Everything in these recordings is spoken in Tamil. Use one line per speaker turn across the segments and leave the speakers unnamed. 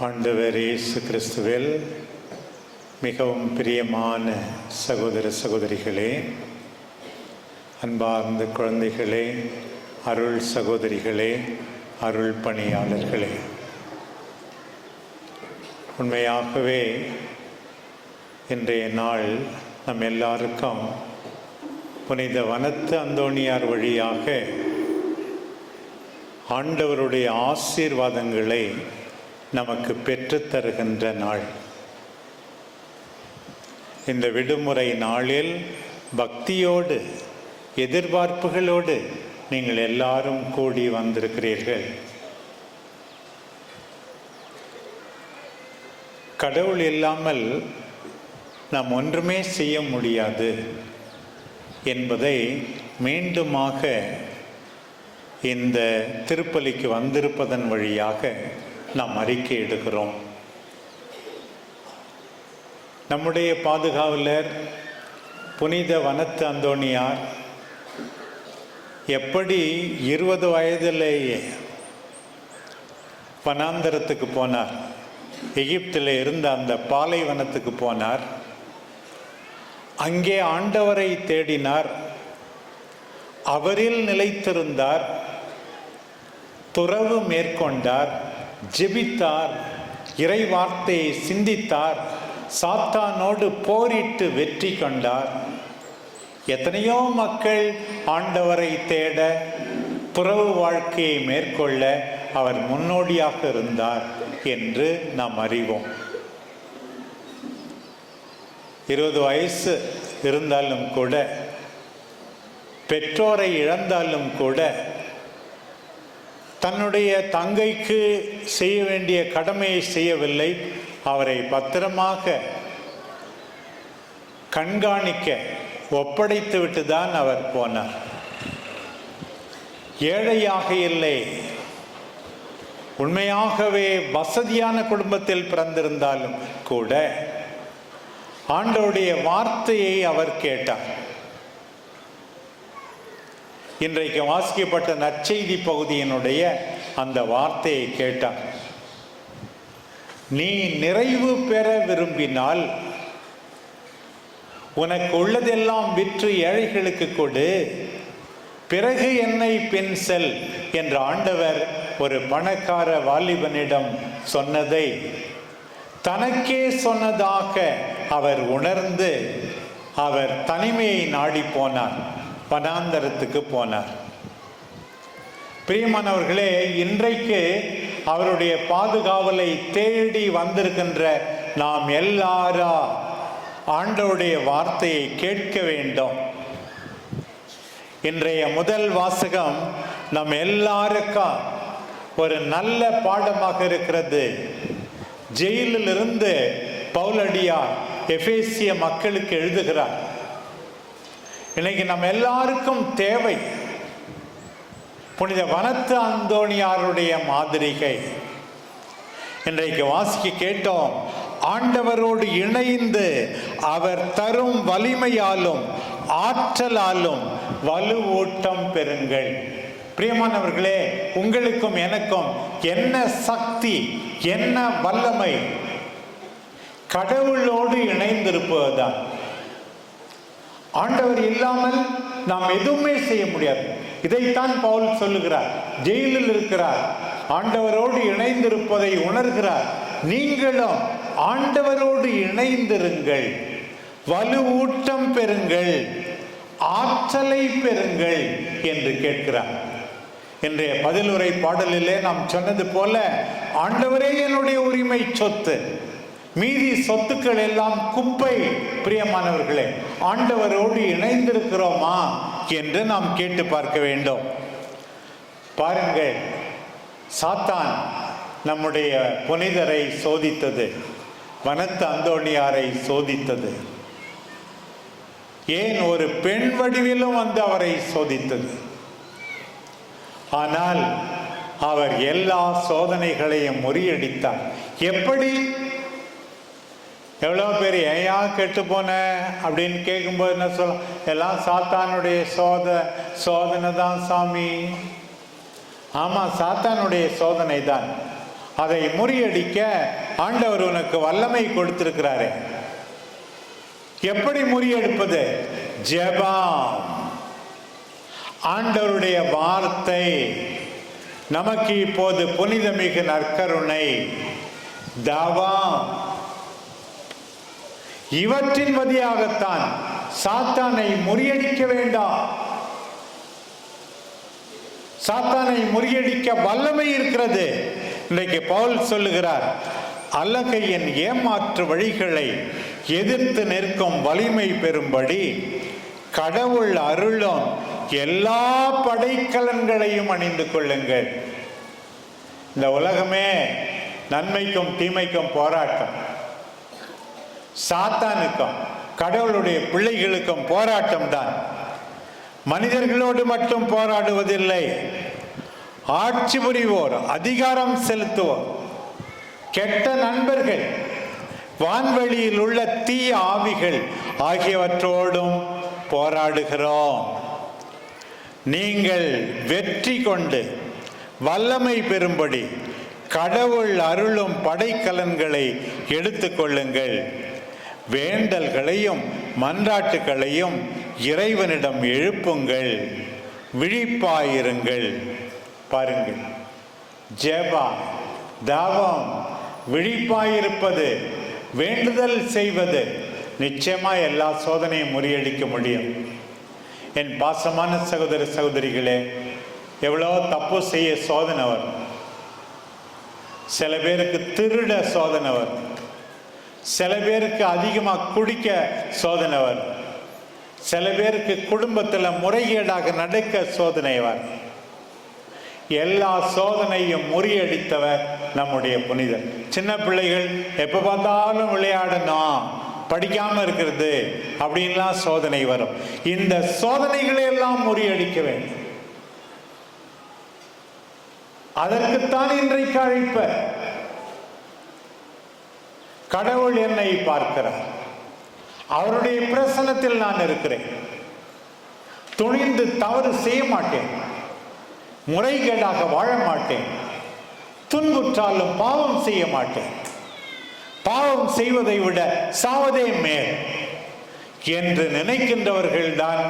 ஆண்டவர் இயேசு கிறிஸ்துவில் மிகவும் பிரியமான சகோதர சகோதரிகளே அன்பார்ந்த குழந்தைகளே அருள் சகோதரிகளே அருள் பணியாளர்களே. உண்மையாகவே இன்றைய நாள் நம் எல்லாருக்கும் புனித வனத்து அந்தோணியார் வழியாக ஆண்டவருடைய ஆசீர்வாதங்களை நமக்கு பெற்றுத்தருகின்ற நாள். இந்த விடுமுறை நாளில் பக்தியோடு எதிர்பார்ப்புகளோடு நீங்கள் எல்லாரும் கூடி வந்திருக்கிறீர்கள். கடவுள் இல்லாமல் நாம் ஒன்றுமே செய்ய முடியாது என்பதை மீண்டுமாக இந்த திருப்பலிக்கு வந்திருப்பதன் வழியாக நாம் அறிக்கை எடுக்கிறோம். நம்முடைய பாதுகாவலர் புனித வனத்து அந்தோணியார் எப்படி இருபது வயதிலேயே வனாந்தரத்துக்கு போனார் எகிப்தில் இருந்த அந்த பாலைவனத்துக்கு போனார் அங்கே ஆண்டவரை தேடினார் அவரில் நிலைத்திருந்தார் துறவு மேற்கொண்டார் ஜெபித்தார் இறை வார்த்தையை சிந்தித்தார் சாத்தானோடு போரிட்டு வெற்றி கொண்டார். எத்தனையோ மக்கள் ஆண்டவரை தேட துறவு வாழ்க்கையை மேற்கொள்ள அவர் முன்னோடியாக இருந்தார் என்று நாம் அறிவோம். இருபது வயசு இருந்தாலும் கூட பெற்றோரை இழந்தாலும் கூட தன்னுடைய தங்கைக்கு செய்ய வேண்டிய கடமையை செய்யவில்லை. அவரை பத்திரமாக கண்காணிக்க ஒப்படைத்து விட்டு தான் அவர் போனார். ஏழையாக இல்லை. உண்மையாகவே வசதியான குடும்பத்தில் பிறந்திருந்தாலும் கூட ஆண்டோடைய வார்த்தையை அவர் கேட்டார். இன்றைக்கு வாசிக்கப்பட்ட நற்செய்தி பகுதியினுடைய அந்த வார்த்தையை கேட்டார். நீ நிறைவு பெற விரும்பினால் உனக்கு உள்ளதெல்லாம் விற்று ஏழைகளுக்கு கொடு. பிறகு என்னை பின் செல் என்ற ஆண்டவர் ஒரு பணக்கார வாலிபனிடம் சொன்னதை தனக்கே சொன்னதாக அவர் உணர்ந்து அவர் தனிமையை நாடி போனார். வனாந்தரத்துக்கு போனார். பிரியமானவர்களே இன்றைக்கு அவருடைய பாதுகாவலை தேடி வந்திருக்கின்ற நாம் எல்லாரா ஆண்டவருடைய வார்த்தையை கேட்க வேண்டும். இன்றைய முதல் வாசகம் நம் எல்லாருக்கும் ஒரு நல்ல பாடமாக இருக்கிறது. ஜெயிலில் இருந்து பவுலடியார் எஃபேசிய மக்களுக்கு எழுதுகிறார். இன்னைக்கு நம்ம எல்லாருக்கும் தேவை புனித வனத்து அந்தோணியாருடைய மாதிரிகை. இன்றைக்கு வாசிக்க கேட்டோம் ஆண்டவரோடு இணைந்து அவர் தரும் வலிமையாலும் ஆற்றலாலும் வலுவூட்டம் பெறுங்கள். பிரியமானவர்களே உங்களுக்கும் எனக்கும் என்ன சக்தி என்ன வல்லமை? கடவுளோடு இணைந்திருப்பதுதான். ஆண்டவர் இல்லாமல் நாம் எதுவுமே செய்ய முடியாது. இதைத்தான் பவுல் சொல்லுகிறார். ஜெயிலில் இருக்கிறார். ஆண்டவரோடு இணைந்திருப்பதை உணர்கிறார். நீங்களும் ஆண்டவரோடு இணைந்திருங்கள். வலுவூட்டம் பெறுங்கள். ஆற்றலை பெறுங்கள் என்று கேட்கிறார். இன்றைய பதிலுரை பாடலிலே நாம் சொன்னது போல ஆண்டவரே என்னுடைய உரிமை சொத்து. மீதி சொத்துக்கள் எல்லாம் குப்பை. பிரியமானவர்களே ஆண்டவரோடு இணைந்திருக்கிறோமா என்று நாம் கேட்டு பார்க்க வேண்டும். பாருங்கள் சாத்தான் நம்முடைய புனிதரை சோதித்தது வனத்து அந்தோணியாரை சோதித்தது. ஏன் ஒரு பெண் வடிவிலும் வந்து அவரை சோதித்தது? ஆனால் அவர் எல்லா சோதனைகளையும் முறியடித்தார். எப்படி? எவ்வளோ பேர் ஏயா கெட்டு போன? அப்படின்னு கேட்கும்போது என்ன சொல்ல எல்லாம் சாத்தானுடைய சோத சோதனை தான் சாமி. ஆமாம் சாத்தானுடைய சோதனை தான் அதை முறியடிக்க ஆண்டவர் உனக்கு வல்லமை கொடுத்திருக்கிறாரு. எப்படி முறியெடுப்பது? ஜெபம். ஆண்டவருடைய வார்த்தை நமக்கு இப்போது புனிதமிகு நற்கருணை. தவம். இவற்றின் வழியாகத்தான் சாத்தானை முறியடிக்க வேண்டாம். சாத்தானை முறியடிக்க வல்லமை இருக்கிறது. இன்றைக்கு பவுல் சொல்லுகிறார் அல்லகையின் ஏமாற்று வழிகளை எதிர்த்து நிற்கும் வலிமை பெறும்படி கடவுள் அருளும் எல்லா படைக்கலன்களையும் அணிந்து கொள்ளுங்கள். இந்த உலகமே நன்மைக்கும் தீமைக்கும் போராட்டம். சாத்தானுக்கும் கடவுளுடைய பிள்ளைகளுக்கும் போராட்டம் தான் மனிதர்களோடு மட்டும் போராடுவதில்லை. ஆட்சி புரிவோர் அதிகாரம் செலுத்துவோர். கெட்ட நண்பர்கள் வான்வெளியில் உள்ள தீய ஆவிகள் ஆகியவற்றோடும் போராடுகிறோம். நீங்கள் வெற்றி கொண்டு வல்லமை பெறும்படி கடவுள் அருளும் படைக்கலன்களை எடுத்துக்கொள்ளுங்கள். வேண்டல்களையும் மன்றாட்டுகளையும் இறைவனிடம் எழுப்புங்கள் விழிப்பாயிருங்கள். பாருங்கள். ஜெபா தாவம் விழிப்பாயிருப்பது வேண்டுதல் செய்வது. நிச்சயமாக எல்லா சோதனையும் முறியடிக்க முடியும். என் பாசமான சகோதர சகோதரிகளே எவ்வளோ தப்பு செய்ய சோதனை வரும் சில பேருக்கு திருட சோதனை வரும் சில பேருக்கு அதிகமாக குடிக்க சோதனை வரும் சில பேருக்கு குடும்பத்தில் முறைகேடாக நடக்க சோதனை வரும் எல்லா சோதனையும் முறியடித்தவர் நம்முடைய புனிதர். சின்ன பிள்ளைகள் எப்போ பார்த்தாலும் விளையாடணும் படிக்காமல் இருக்கிறது அப்படின்லாம் சோதனை வரும். இந்த சோதனைகளை எல்லாம் முறியடிக்க வேண்டும். அதற்குத்தான் இன்றைக்கு அழைப்ப. கடவுள் என்னை பார்க்கிறார். அவருடைய பிரசனத்தில் நான் இருக்கிறேன். துணிந்து தவறு செய்ய மாட்டேன். முறைகேடாக வாழ மாட்டேன். துன்புற்றாலும் பாவம் செய்ய மாட்டேன். பாவம் செய்வதை விட சாவதே மேல். என்று நினைக்கின்றவர்கள்தான்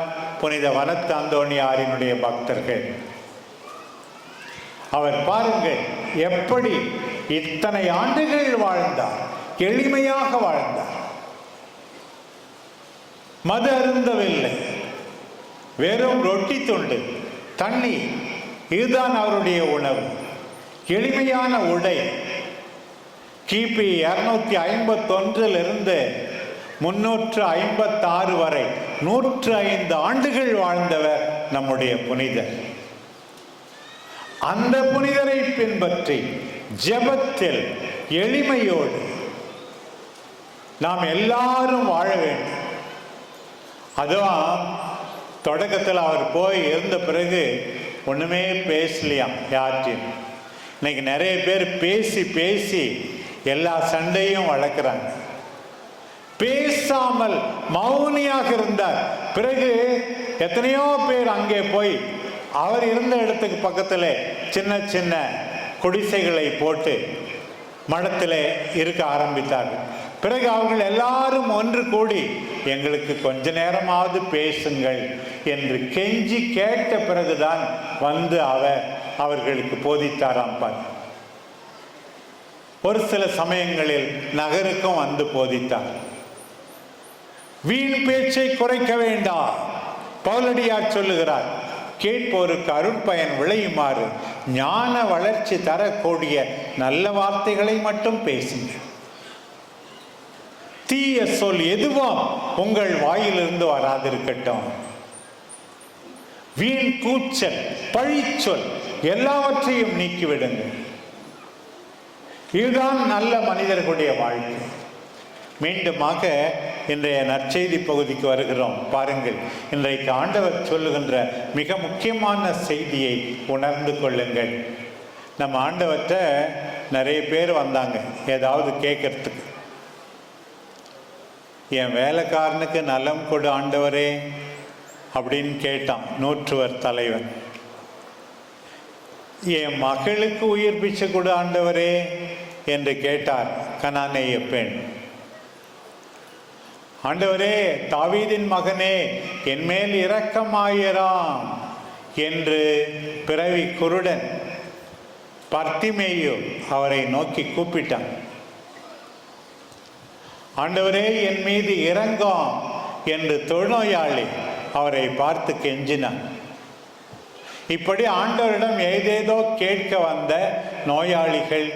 புனித வனத்து அந்தோணியாரினுடைய பக்தர்கள். அவர் பாருங்கள் எப்படி இத்தனை ஆண்டுகள் வாழ்ந்தார். எளிமையாக வாழ்ந்தார். மது அருந்தவில்லை. வெறும் ரொட்டி துண்டு தண்ணி இதுதான் அவருடைய உணவு. எளிமையான உடை. கிபி இரநூத்தி ஐம்பத்தொன்றில் இருந்து முன்னூற்று ஐம்பத்தாறு வரை நூற்று ஐந்து ஆண்டுகள் வாழ்ந்தவர் நம்முடைய புனிதர். அந்த புனிதரை பின்பற்றி ஜெபத்தில் எளிமையோடு நாம் எல்லாரும் வாழ வேண்டும். அதுவும் தொடக்கத்தில் அவர் போய் இருந்த பிறகு ஒன்றுமே பேசலையாம் யார்ட்டையும் இன்னைக்கு நிறைய பேர் பேசி பேசி எல்லா சண்டையும் வளர்க்குறாங்க. பேசாமல் மௌனியாக இருந்தார். பிறகு எத்தனையோ பேர் அங்கே போய் அவர் இருந்த இடத்துக்கு பக்கத்தில் சின்ன சின்ன குடிசைகளை போட்டு மடத்தில் இருக்க ஆரம்பித்தார்கள். பிறகு அவர்கள் எல்லாரும் ஒன்று கூடி எங்களுக்கு கொஞ்ச நேரமாவது பேசுங்கள் என்று கெஞ்சி கேட்ட பிறகுதான் வந்து அவர் அவர்களுக்கு போதித்தாராம் பார். ஒரு சில சமயங்களில் நகருக்கும் வந்து போதித்தார். வீண் பேச்சை குறைக்க வேண்டாம் பவுலடியார் சொல்லுகிறார். கேட்போருக்கு அருட்பயன் விளையுமாறு ஞான வளர்ச்சி தரக்கூடிய நல்ல வார்த்தைகளை மட்டும் பேசுங்கள் தீய சொல் எதுவும் உங்கள் வாயிலிருந்து வராதிருக்கட்டும். வீண் கூச்சல் பழிச்சொல் எல்லாவற்றையும் நீக்கிவிடுங்கள் இதுதான் நல்ல மனிதர்களுடைய வாழ்க்கை. மீண்டுமாக இன்றைய நற்செய்தி பகுதிக்கு வருகிறோம். பாருங்கள் இன்றைக்கு ஆண்டவர் சொல்லுகின்ற மிக முக்கியமான செய்தியை உணர்ந்து கொள்ளுங்கள். நம்ம ஆண்டவர்கிட்ட நிறைய பேர் வந்தாங்க. ஏதாவது கேட்கறதுக்கு. என் வேலைக்காரனுக்கு நலம் கொடு ஆண்டவரே அப்படின்னு கேட்டான் நூற்றுவர் தலைவன். என் மகளுக்கு உயிர் பிச்சை கொடு ஆண்டவரே என்று கேட்டார் கனானேய பெண். ஆண்டவரே தாவீதின் மகனே என்மேல் இரக்கமாயிராம் என்று பிறவி குருடன் பர்த்திமேயு அவரை நோக்கி கூப்பிட்டான். ஆண்டவரே என் மீது இறங்கும் என்று தொழுநோயாளி அவரை பார்த்து கெஞ்சினான். இப்படி ஆண்டவரிடம் ஏதேதோ கேட்க வந்த நோயாளிகள்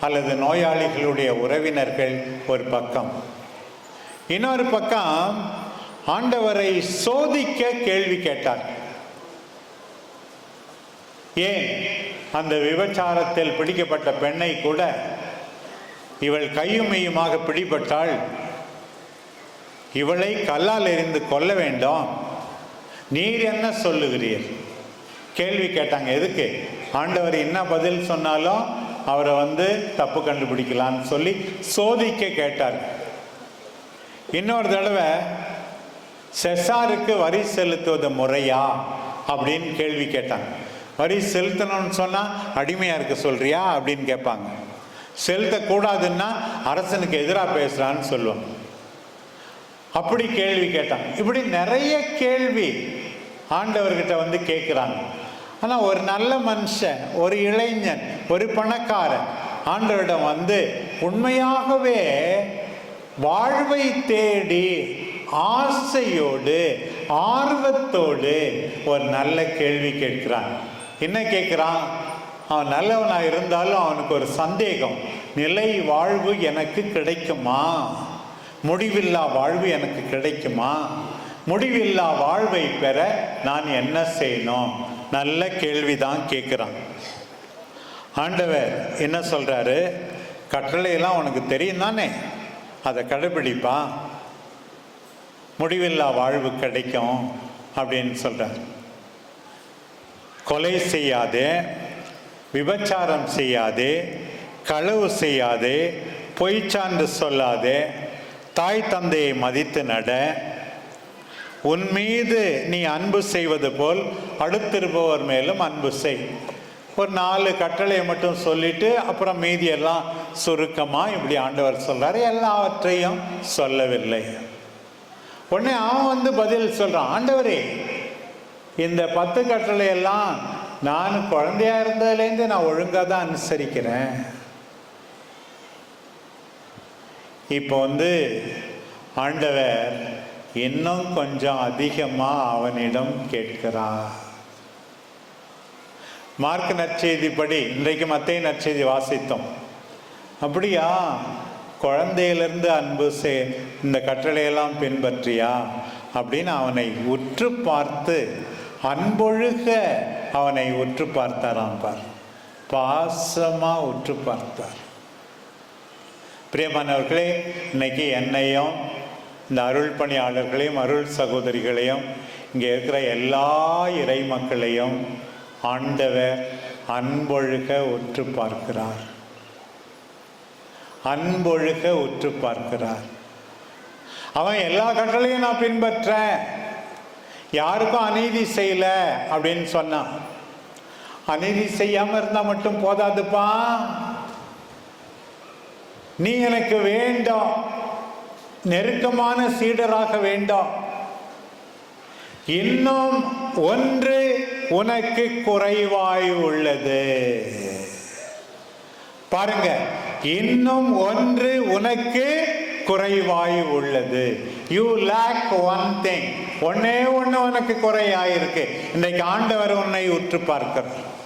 அல்லது நோயாளிகளுடைய உறவினர்கள் ஒரு பக்கம். இன்னொரு பக்கம் ஆண்டவரை சோதிக்க கேள்வி கேட்டார். ஏன்? அந்த விபச்சாரத்தில் பிடிக்கப்பட்ட பெண்ணை கூட இவள் கையும் மெய்யுமாக பிடிபட்டாள். இவளை கல்லால் எறிந்து கொல்ல வேண்டும். நீர் என்ன சொல்லுகிறீர்? கேள்வி கேட்டாங்க. எதுக்கு? ஆண்டவர் என்ன பதில் சொன்னாலும் அவரை வந்து தப்பு கண்டுபிடிக்கலான்னு சொல்லி சோதிக்க கேட்டார். இன்னொரு தடவை செசாருக்கு வரி செலுத்துவது முறையா? அப்படின்னு கேள்வி கேட்டாங்க. வரி செலுத்தணும்னு சொன்னால் அடிமையாக இருக்க சொல்றியா? அப்படின்னு கேட்பாங்க. செலுத்தக்கூடாதுன்னா அரசனுக்கு எதிராக பேசுகிறான்னு சொல்லுவோம் அப்படி கேள்வி கேட்டான். இப்படி நிறைய கேள்வி ஆண்டவர்கிட்ட வந்து கேட்குறாங்க. ஆனால் ஒரு நல்ல மனுஷன் ஒரு இளைஞன் ஒரு பணக்காரன் ஆண்டவரிடம் வந்து உண்மையாகவே வாழ்வை தேடி ஆசையோடு ஆர்வத்தோடு ஒரு நல்ல கேள்வி கேட்கிறான். என்ன கேட்குறான்? அவன் நல்லவனாக இருந்தாலும் அவனுக்கு ஒரு சந்தேகம். நிலை வாழ்வு எனக்கு கிடைக்குமா? முடிவில்லா வாழ்வு எனக்கு கிடைக்குமா? முடிவில்லா வாழ்வை பெற நான் என்ன செய்யணும்? நல்ல கேள்விதான் கேட்குறான் ஆண்டவர் என்ன சொல்கிறாரு கட்டளையெல்லாம் உனக்கு தெரியும் தானே? அதை கடைபிடிப்பா. முடிவில்லா வாழ்வு கிடைக்கும் அப்படின்னு சொல்கிறார் கொலை செய்யாதே. விபச்சாரம் செய்யாதே களவு செய்யாதே பொய்ச்சான்று சொல்லாதே தாய் தந்தையை மதித்து நட. உன் மீது நீ அன்பு செய்வது போல் அடுத்திருப்பவர் மேலும் அன்பு செய். ஒரு நாலு கட்டளையை மட்டும் சொல்லிட்டு அப்புறம் மீதியெல்லாம் சுருக்கமாக இப்படி ஆண்டவர் சொல்கிறார் எல்லாவற்றையும் சொல்லவில்லை. உடனே அவன் வந்து பதில் சொல்கிறான் ஆண்டவரே இந்த பத்து கட்டளையெல்லாம் நான் குழந்தையா இருந்ததுலேருந்து நான் ஒழுங்காக தான் அனுசரிக்கிறேன். இப்போ வந்து ஆண்டவர் இன்னும் கொஞ்சம் அதிகமாக அவனிடம் கேட்கிறார். மார்க் நற்செய்தி படி இன்றைக்கு மத்திய நற்செய்தி வாசித்தோம். அப்படியா? குழந்தையிலிருந்து அன்பு சே இந்த கட்டளையெல்லாம் பின்பற்றியா? அப்படின்னு அவனை உற்று பார்த்து அன்பொழுக அவனை உற்று பார்த்தாராம் பார். பாசமாக உற்று பார்த்தார். பிரியமானவர்களே இன்னைக்கு என்னையும் இந்த அருள் பணியாளர்களையும் அருள் சகோதரிகளையும் இங்கே இருக்கிற எல்லா இறை மக்களையும் ஆண்டவர் அன்பொழுக உற்று பார்க்கிறார். அன்பொழுக உற்று பார்க்கிறார். அவன் எல்லா கட்டளையும் நான் பின்பற்றேன். யாருக்கும் அநீதி செய்யலை அப்படின்னு சொன்னான். அநீதி செய்யாமல் இருந்தால் மட்டும் போதாதுப்பா. நீ எனக்கு வேண்டாம். நெருக்கமான சீடராக வேண்டாம். இன்னும் ஒன்று உனக்கு குறைவாய் உள்ளது. பாருங்க இன்னும் ஒன்று உனக்கு குறைவாய் உள்ளது. யூ லேக் ஒன் திங் ஒன்னே ஒன்று உனக்கு குறையாயிருக்கு. இன்றைக்கு ஆண்டவர் உன்னை உற்று பார்க்கிறார்.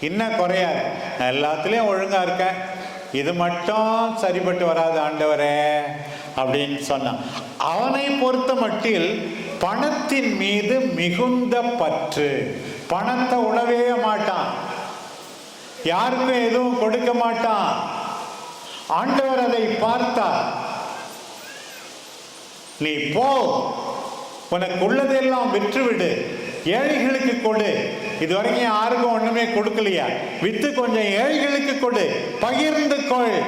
இன்னும் குறையாது நான் எல்லாத்துலேயும் ஒழுங்காக இருக்கேன் இது மட்டும் சரிப்பட்டு வராது ஆண்டவரே அப்படின்னு சொன்னான். அவனை பொறுத்த மட்டில் பணத்தின் மீது மிகுந்த பற்று. பணத்தை உணவே மாட்டான். யாருக்கும் எதுவும் கொடுக்க மாட்டான். ஆண்டவர் அதை பார்த்தார். நீ போ. உனக்கு உள்ளதெல்லாம் விற்றுவிடு. ஏழைகளுக்கு கொடு. இதுவரைக்கும் யாருக்கும் ஒண்ணுமே கொடுக்கலையா? வித்து கொஞ்சம் ஏழைகளுக்கு கொடு. பகிர்ந்து கொள்.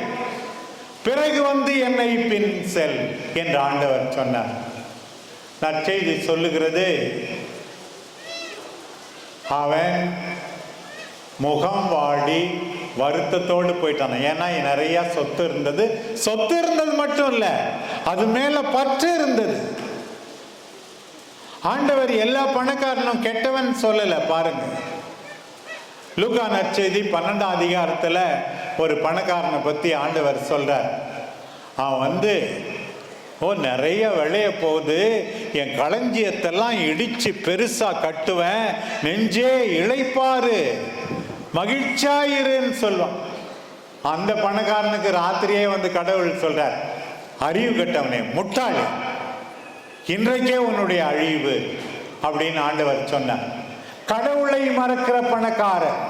பிறகு வந்து என்னை பின் செல் என்று ஆண்டவர் சொன்னார். நற்செய்தி சொல்லுகிறது. அவன் முகம் வாடி வருத்தத்தோடு போயிட்டான். ஏன்னா நிறைய சொத்து இருந்தது. சொத்து இருந்தது மட்டும் இல்லை அது மேல பற்று இருந்தது. ஆண்டவர் எல்லா பணக்காரனும் கெட்டவன் சொல்லல பாருங்க. லூகா நற்செய்தி பன்னெண்டாம் அதிகாரத்துல ஒரு பணக்காரனை பத்தி ஆண்டவர் சொல்றார். அவன் வந்து ஓ நிறைய விளைய போகுது. என் களஞ்சியத்தெல்லாம் இடிச்சு பெருசா கட்டுவேன். நெஞ்சே இழைப்பாரு மகிழ்ச்சியாயிருன்னு சொல்லுவான். அந்த பணக்காரனுக்கு ராத்திரியே வந்து கடவுள் சொல்றார் அறிவு கட்டவனே முட்டாளே. இன்றைக்கே உன்னுடைய அழிவு அப்படின்னு ஆண்டவர் சொன்னார். கடவுளை மறக்கிற பணக்காரர்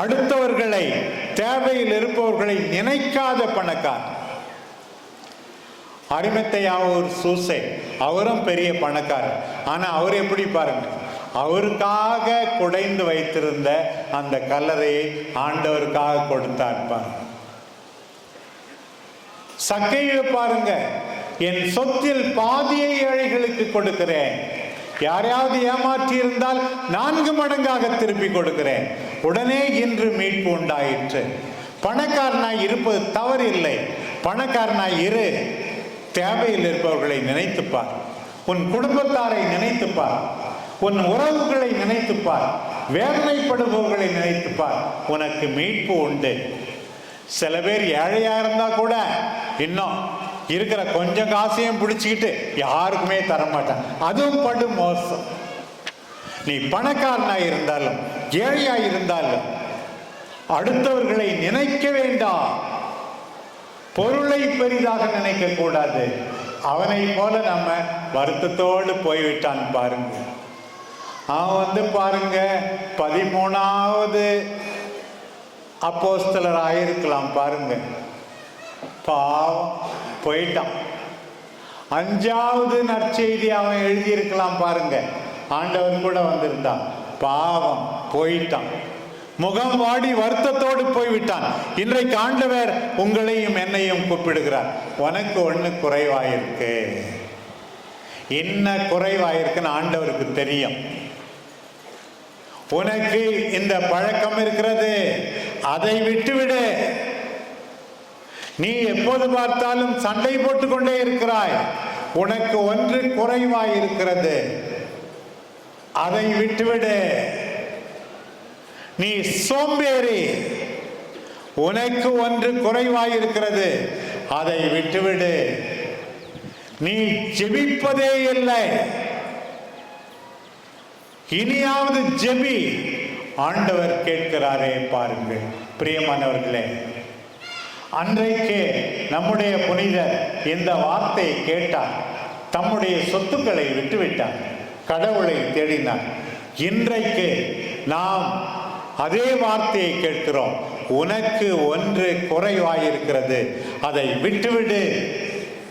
அடுத்தவர்களை தேவையில் இருப்பவர்களை நினைக்காத பணக்காரர். அரிமத்தையா ஒரு சூசை அவரும் பெரிய பணக்காரர். ஆனா அவர் எப்படி பாருங்க அவருக்காக குடைந்து வைத்திருந்த அந்த கல்லறையை ஆண்டவருக்காக கொடுத்தார் பாருங்க. சக்கையை பாருங்க என் சொத்தில் பாதியை ஏழைகளுக்கு கொடுக்கிறேன். யாரையாவது ஏமாற்றி இருந்தால் நான்கு மடங்காக திருப்பி கொடுக்கிறேன். உடனே இன்று மீட்பு உண்டாயிற்று. பணக்காரனாய் இருப்பது தவறில்லை. பணக்காரனாய் இரு. தேவையில் இருப்பவர்களை நினைத்துப்பார் உன் குடும்பத்தாரை நினைத்துப்பார் உன் உறவுகளை நினைத்துப்பார் வேதனைப்படுபவர்களை நினைத்துப்பார் உனக்கு மீட்பு உண்டு. சில பேர் ஏழையா இருந்தா கூட இன்னும் இருக்கிற கொஞ்சம் காசையும் பிடிச்சிக்கிட்டு யாருக்குமே தர மாட்டான் அதுவும் படு மோசம். நீ பணக்காரனா இருந்தாலும் ஏழையா இருந்தாலும் அடுத்தவர்களை நினைக்க வேண்டாம். பொருளை பெரிதாக நினைக்க கூடாது. அவனை போல நம்ம வருத்தத்தோடு போய்விட்டான் பாருங்க. அவன் வந்து பாருங்க பதிமூணாவது அப்போஸ்தலர் ஆயிருக்கலாம் பாருங்க. பாவம். போயிட்டான். அஞ்சாவது நற்செய்தி அவன் எழுதியிருக்கலாம் பாருங்க. ஆண்டவன் கூட வந்திருந்தான். பாவம் போயிட்டான். முகம் வாடி வருத்தத்தோடு போய்விட்டான். இன்றைக்கு ஆண்டவர் உங்களையும் என்னையும் கூப்பிடுகிறார். உனக்கு ஒண்ணு குறைவாயிருக்கு. என்ன குறைவாயிருக்குன்னு ஆண்டவருக்கு தெரியும். உனக்கு இந்த பழக்கம் இருக்கிறது. அதை விட்டுவிடு. நீ எப்போது பார்த்தாலும் சண்டை போட்டுக்கொண்டே இருக்கிறாய். உனக்கு ஒன்று குறைவாய் இருக்கிறது அதை விட்டுவிடு. நீ சோம்பேறி. உனக்கு ஒன்று குறைவாய் இருக்கிறது அதை விட்டுவிடு. நீ ஜெபிப்பதே இல்லை. இனியாவது ஜெபி. ஆண்டவர் கேட்கிறாரே பாருங்கள். பிரியமானவர்களே அன்றைக்கே நம்முடைய புனிதர் இந்த வார்த்தையை கேட்டார். தம்முடைய சொத்துக்களை விட்டுவிட்டார். கடவுளை தேடினார். இன்றைக்கு நாம் அதே வார்த்தையை கேட்கிறோம். உனக்கு ஒன்று குறைவாயிருக்கிறது. அதை விட்டுவிடு.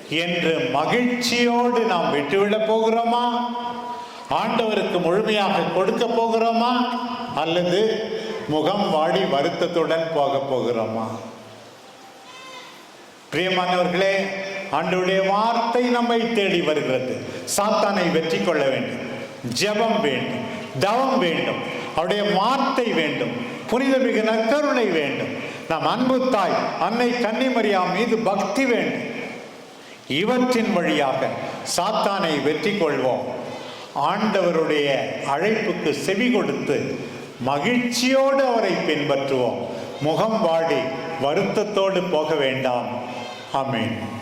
என்று மகிழ்ச்சியோடு நாம் விட்டுவிடப் போகிறோமா? ஆண்டவருக்கு முழுமையாக கொடுக்க போகிறோமா? அல்லது முகம் வாடி வருத்தத்துடன் போக போகிறோமா? பிரியமானவர்களே ஆண்டவருடைய வார்த்தை நம்மை தேடி வருகிறது. சாத்தானை வெற்றி கொள்ள வேண்டும் ஜெபம் வேண்டும் தவம் வேண்டும் அவருடைய வார்த்தை வேண்டும் புனித மிகு நற்கருணை வேண்டும். நம் அன்பு தாய் அன்னை கன்னிமரியா மீது பக்தி வேண்டும். இவற்றின் வழியாக சாத்தானை வெற்றி கொள்வோம். ஆண்டவருடைய அழைப்புக்கு செவி கொடுத்து மகிழ்ச்சியோடு அவரை பின்பற்றுவோம். முகம் வாடி வருத்தத்தோடு போக வேண்டாம். Amém.